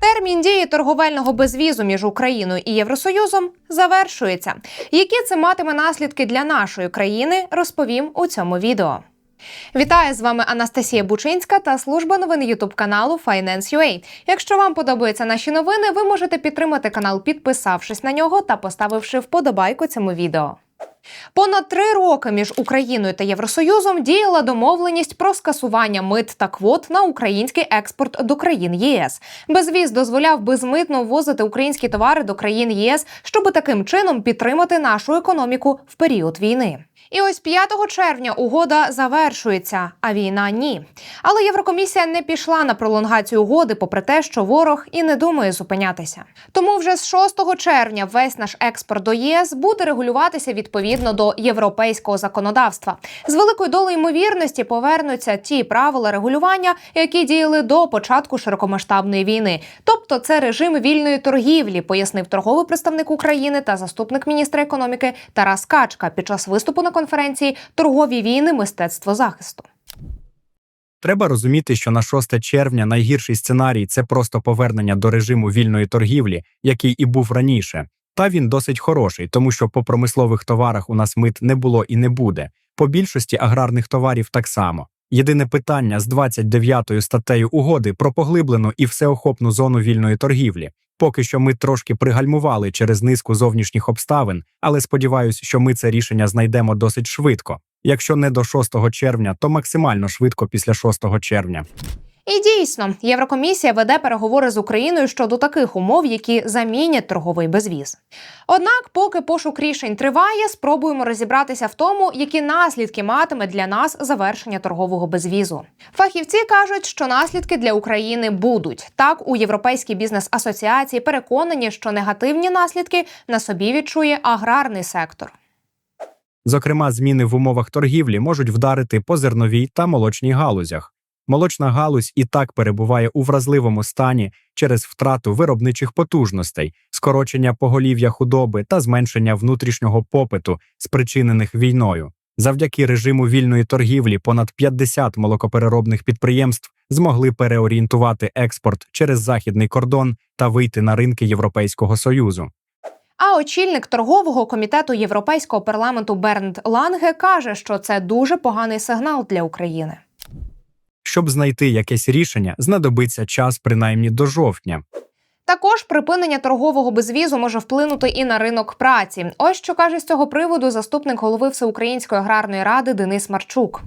Термін дії торговельного безвізу між Україною і Євросоюзом завершується. Які це матиме наслідки для нашої країни, розповім у цьому відео. Вітаю з вами Анастасія Бучинська та служба новин Ютуб каналу Finance.ua. Якщо вам подобаються наші новини, ви можете підтримати канал, підписавшись на нього та поставивши вподобайку цьому відео. Понад три роки між Україною та Євросоюзом діяла домовленість про скасування мит та квот на український експорт до країн ЄС. Безвіз дозволяв безмитно ввозити українські товари до країн ЄС, щоб таким чином підтримати нашу економіку в період війни. І ось 5 червня угода завершується, а війна ні. Але Єврокомісія не пішла на пролонгацію угоди, попри те, що ворог і не думає зупинятися. Тому вже з 6 червня весь наш експорт до ЄС буде регулюватися відповідно до європейського законодавства. З великою долею ймовірності повернуться ті правила регулювання, які діяли до початку широкомасштабної війни. Тобто, це режим вільної торгівлі, пояснив торговий представник України та заступник міністра економіки Тарас Качка під час виступу на конференції Торгові війни мистецтво захисту. Треба розуміти, що на 6 червня найгірший сценарій це просто повернення до режиму вільної торгівлі, який і був раніше. Та він досить хороший, тому що по промислових товарах у нас мит не було і не буде. По більшості аграрних товарів так само. Єдине питання з 29 статтею угоди про поглиблену і всеохопну зону вільної торгівлі. Поки що ми трошки пригальмували через низку зовнішніх обставин, але сподіваюся, що ми це рішення знайдемо досить швидко. Якщо не до 6 червня, то максимально швидко після 6 червня. І дійсно, Єврокомісія веде переговори з Україною щодо таких умов, які замінять торговий безвіз. Однак, поки пошук рішень триває, спробуємо розібратися в тому, які наслідки матиме для нас завершення торгового безвізу. Фахівці кажуть, що наслідки для України будуть так. У Європейській бізнес-асоціації переконані, що негативні наслідки на собі відчує аграрний сектор. Зокрема, зміни в умовах торгівлі можуть вдарити по зерновій та молочній галузях. Молочна галузь і так перебуває у вразливому стані через втрату виробничих потужностей, скорочення поголів'я худоби та зменшення внутрішнього попиту, спричинених війною. Завдяки режиму вільної торгівлі понад 50 молокопереробних підприємств змогли переорієнтувати експорт через західний кордон та вийти на ринки Європейського союзу. А очільник торгового комітету Європейського парламенту Бернд Ланге каже, що це дуже поганий сигнал для України. Щоб знайти якесь рішення, знадобиться час принаймні до жовтня. Також припинення торгового безвізу може вплинути і на ринок праці. Ось що каже з цього приводу заступник голови Всеукраїнської аграрної ради Денис Марчук.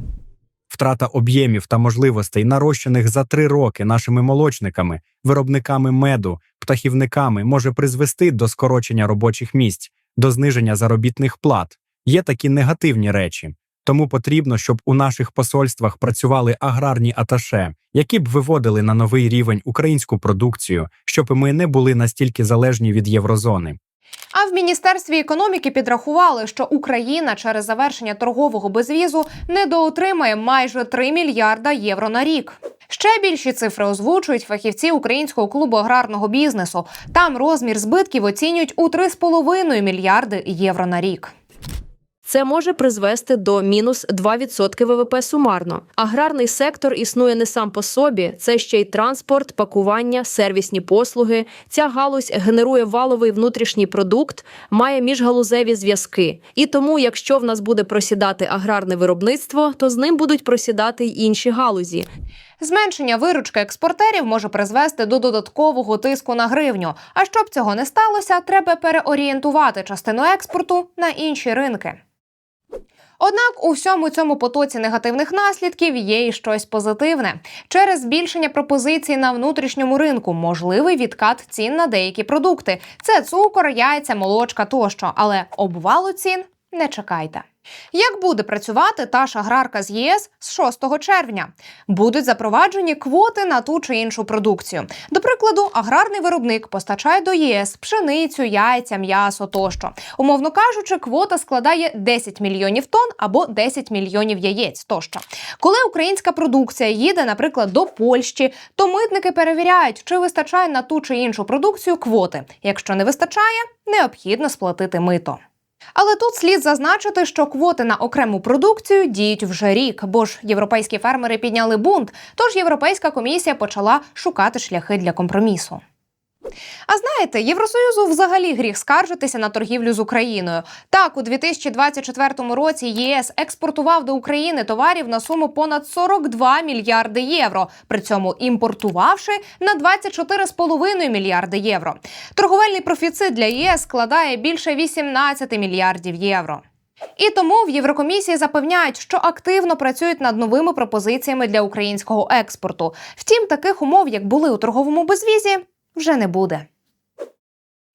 Втрата об'ємів та можливостей, нарощених за три роки нашими молочниками, виробниками меду, птахівниками, може призвести до скорочення робочих місць, до зниження заробітних плат. Є такі негативні речі. Тому потрібно, щоб у наших посольствах працювали аграрні аташе, які б виводили на новий рівень українську продукцію, щоб ми не були настільки залежні від єврозони. А в міністерстві економіки підрахували, що Україна через завершення торгового безвізу недоотримає майже 3 мільярда євро на рік. Ще більші цифри озвучують фахівці українського клубу аграрного бізнесу. Там розмір збитків оцінюють у 3,5 мільярди євро на рік. Це може призвести до мінус 2% ВВП сумарно. Аграрний сектор існує не сам по собі, це ще й транспорт, пакування, сервісні послуги. Ця галузь генерує валовий внутрішній продукт, має міжгалузеві зв'язки. І тому, якщо в нас буде просідати аграрне виробництво, то з ним будуть просідати й інші галузі. Зменшення виручки експортерів може призвести до додаткового тиску на гривню. А щоб цього не сталося, треба переорієнтувати частину експорту на інші ринки. Однак у всьому цьому потоці негативних наслідків є і щось позитивне. Через збільшення пропозицій на внутрішньому ринку можливий відкат цін на деякі продукти. Це цукор, яйця, молочка тощо. Але обвалу цін не чекайте. Як буде працювати та ж аграрка з ЄС з 6 червня? Будуть запроваджені квоти на ту чи іншу продукцію. До прикладу, аграрний виробник постачає до ЄС пшеницю, яйця, м'ясо тощо. Умовно кажучи, квота складає 10 мільйонів тонн або 10 мільйонів яєць тощо. Коли українська продукція їде, наприклад, до Польщі, то митники перевіряють, чи вистачає на ту чи іншу продукцію квоти. Якщо не вистачає, необхідно сплатити мито. Але тут слід зазначити, що квоти на окрему продукцію діють вже рік, бо ж європейські фермери підняли бунт. Тож європейська комісія почала шукати шляхи для компромісу. А знаєте, Євросоюзу взагалі гріх скаржитися на торгівлю з Україною. Так, у 2024 році ЄС експортував до України товарів на суму понад 42 мільярди євро, при цьому імпортувавши на 24,5 мільярди євро. Торговельний профіцит для ЄС складає більше 18 мільярдів євро. І тому в Єврокомісії запевняють, що активно працюють над новими пропозиціями для українського експорту. Втім, таких умов, як були у торговому безвізі, вже не буде.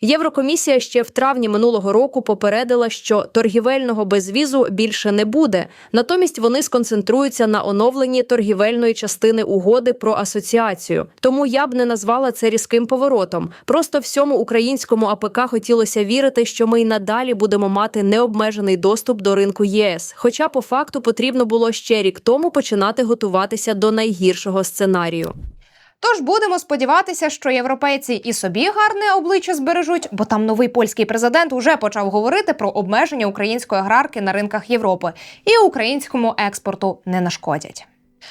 Єврокомісія ще в травні минулого року попередила, що торгівельного безвізу більше не буде. Натомість вони сконцентруються на оновленні торгівельної частини угоди про асоціацію. Тому я б не назвала це різким поворотом. Просто всьому українському АПК хотілося вірити, що ми й надалі будемо мати необмежений доступ до ринку єС. Хоча по факту потрібно було ще рік тому починати готуватися до найгіршого сценарію. Тож будемо сподіватися, що європейці і собі гарне обличчя збережуть, бо там новий польський президент уже почав говорити про обмеження української аграрки на ринках Європи і українському експорту не нашкодять.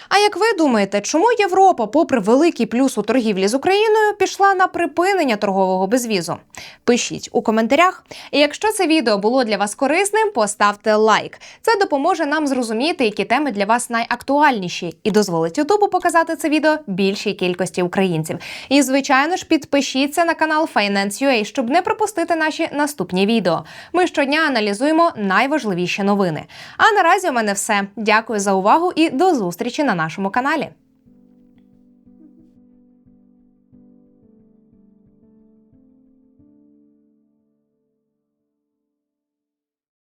А як ви думаєте, чому Європа, попри великий плюс у торгівлі з Україною, пішла на припинення торгового безвізу? Пишіть у коментарях. І якщо це відео було для вас корисним, поставте лайк. Це допоможе нам зрозуміти, які теми для вас найактуальніші, і дозволить Ютубу показати це відео більшій кількості українців. І звичайно ж, підпишіться на канал Finance.ua, щоб не пропустити наші наступні відео. Ми щодня аналізуємо найважливіші новини. А наразі у мене все. Дякую за увагу і до зустрічі на нашому каналі.